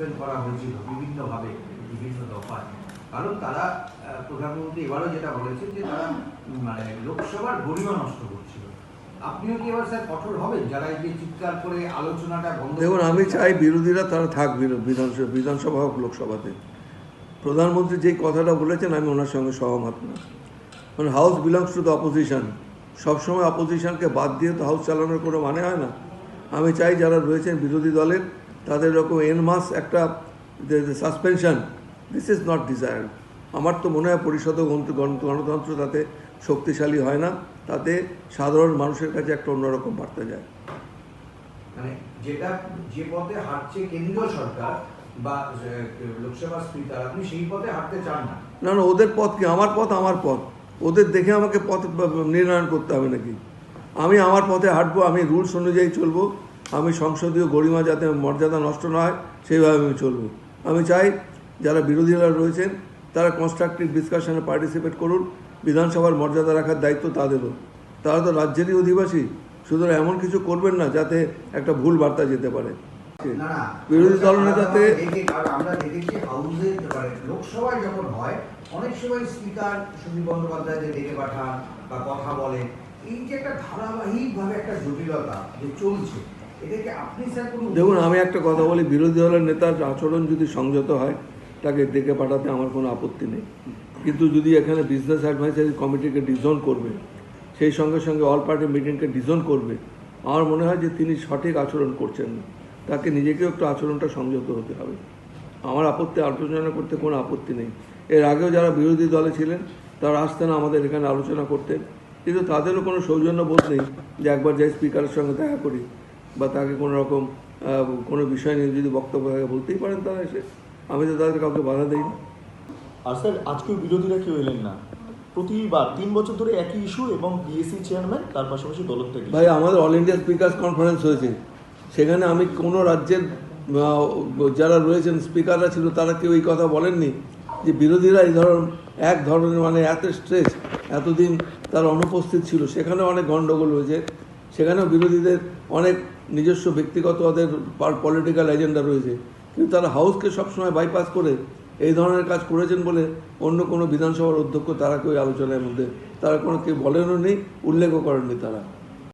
Suspend করা হয়েছিল বিভিন্নভাবে বিভিন্ন দফায়। কারণ তারা প্রধানমন্ত্রী এবারও যেটা বলেছেন যে তারা মানে লোকসভার গরিমা নষ্ট করছিল। আপনিও কি এবার স্যার কঠোর হবেন? যারা এই যে চিৎকার করে আলোচনাটা বন্ধ দেখুন আমি চাই বিরোধীরা তারা থাক বিধানসভা বিধানসভা হোক লোকসভাতে। প্রধানমন্ত্রী যেই কথাটা বলেছেন আমি ওনার সঙ্গে সহমত না। মানে house belongs to the opposition সবসময় অপোজিশনকে বাদ দিয়ে তো হাউস চালানোর কোনো মানে হয় না। আমি চাই যারা রয়েছেন বিরোধী দলের তাদের এরকম এন মাস একটা suspension this is not desired আমার তো মনে হয় পরিষদ গণতন্ত্র তাতে শক্তিশালী হয় না তাতে সাধারণ মানুষের কাছে একটা অন্যরকম বার্তা যায়। মানে যেটা যে পথে হাঁটছে কেন্দ্রীয় সরকার বা লোকসভা স্পিকার আপনি সেই পথে হাঁটতে চান না। না না ওদের পথ কি? আমার পথ আমার পথ। ওদের দেখে আমাকে পথ নির্ণয়ন করতে হবে নাকি? আমি আমার পথে হাঁটবো আমি রুলস অনুযায়ী চলবো আমি সংসদীয় গরিমা যাতে মর্যাদা নষ্ট না হয় সেইভাবে আমি চলবো। আমি চাই যারা বিরোধীরা রয়েছেন তারা কনস্ট্রাকটিভ ডিসকাশনে পার্টিসিপেট করুন বিধানসভার মর্যাদা রাখার দায়িত্ব তাদেরও। তারা তো রাজ্যেরই অধিবাসী সুতরাং এমন কিছু করবেন না যাতে একটা ভুল বার্তা যেতে পারে। বিরোধী আমরা দেখেছি হাউসে মানে লোকসভায় যখন হয় অনেক সময় স্পিকার সুদীপ বন্দ্যোপাধ্যায়দের ডেকে পাঠান বা কথা বলেন। এই যে একটা ধারাবাহিক ভাবে একটা জটিলতা যে চলছে দেখুন, আমি একটা কথা বলি, বিরোধী দলের নেতার আচরণ যদি সংযত হয়, তাকে ডেকে পাঠাতে আমার কোনো আপত্তি নেই। কিন্তু যদি এখানে বিজনেস অ্যাডভাইসারি কমিটিকে ডিজন করবে, সেই সঙ্গে সঙ্গে অল পার্টি মিটিংকে ডিজন করবে, আমার মনে হয় যে তিনি সঠিক আচরণ করছেন না। তাকে নিজেকেও একটু আচরণটা সংযত হতে হবে। আমার আপত্তি আলোচনা করতে কোনো আপত্তি নেই। এর আগেও যারা বিরোধী দলে ছিলেন, তারা আসতেন আমাদের এখানে আলোচনা করতেন। কিন্তু তাদেরও কোনো সৌজন্য বোধ নেই যে একবার যাই স্পিকারের সঙ্গে দেখা করি। বা তাকে কোনো রকম কোনো বিষয় নিয়ে যদি বক্তব্য থাকে বলতেই পারেন তারা এসে। আমি তো তাদের কাউকে বাধা দিই না। আর স্যার আজকেও বিরোধীরা কেউ এলেন না। প্রতিবার তিন বছর ধরে একই ইস্যু এবং বিএসসি চেয়ারম্যান তার পাশাপাশি দলত্যাগ ভাই আমাদের অল ইন্ডিয়া স্পিকার্স কনফারেন্স হয়েছে। সেখানে আমি কোনো রাজ্যের যারা রয়েছেন স্পিকাররা ছিল তারা কেউ এই কথা বলেননি যে বিরোধীরা এই ধরন এক ধরনের মানে এত স্ট্রেস এতদিন তার অনুপস্থিত ছিল। সেখানে অনেক গণ্ডগোল হয়েছে। সেখানেও বিরোধীদের অনেক নিজস্ব ব্যক্তিগত পলিটিক্যাল এজেন্ডা রয়েছে। কিন্তু তারা হাউসকে সবসময় বাইপাস করে এই ধরনের কাজ করেছেন বলে অন্য কোনো বিধানসভার অধ্যক্ষ তারা কেউ আলোচনার মধ্যে তারা কোনো কেউ বলেনও নেই, উল্লেখও করেননি তারা।